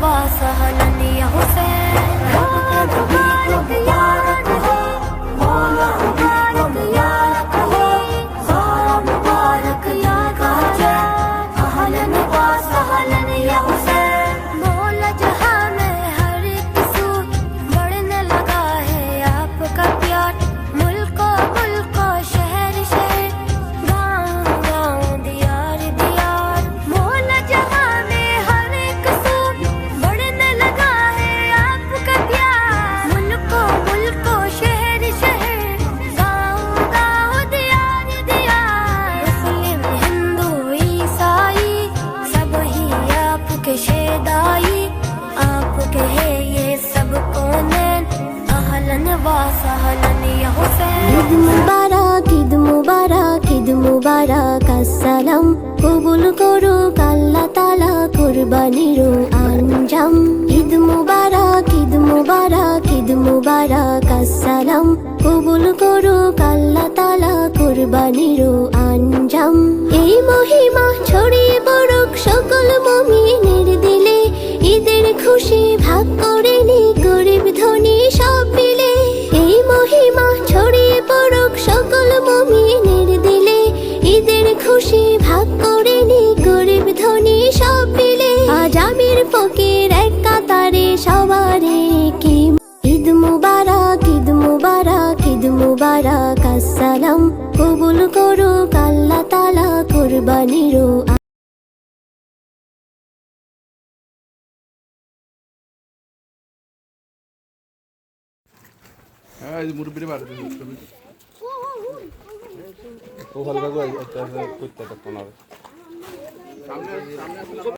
سهلا يا حسين. মুবারক আসসালাম কবুল করুক আল্লাহ তালা কুরবানির আঞ্জাম। ঈদ মুবারক ঈদ মুবারক ঈদ মুবারক আসসালাম কবুল করুক আল্লাহ তালা কুরবানির আঞ্জাম। এই মহিমা খুশি ভাগ করে নি, গরিব ধনী সব মিলে। আজ আমির ফকির এক কাতারে, সবারে কি ঈদ মুবারক ঈদ মুবারক ঈদ মুবারক, আসসালাম। কবুল করুক আল্লাহ তালা কুরবানির ও ভালো কাগজ একটা করতে সামনে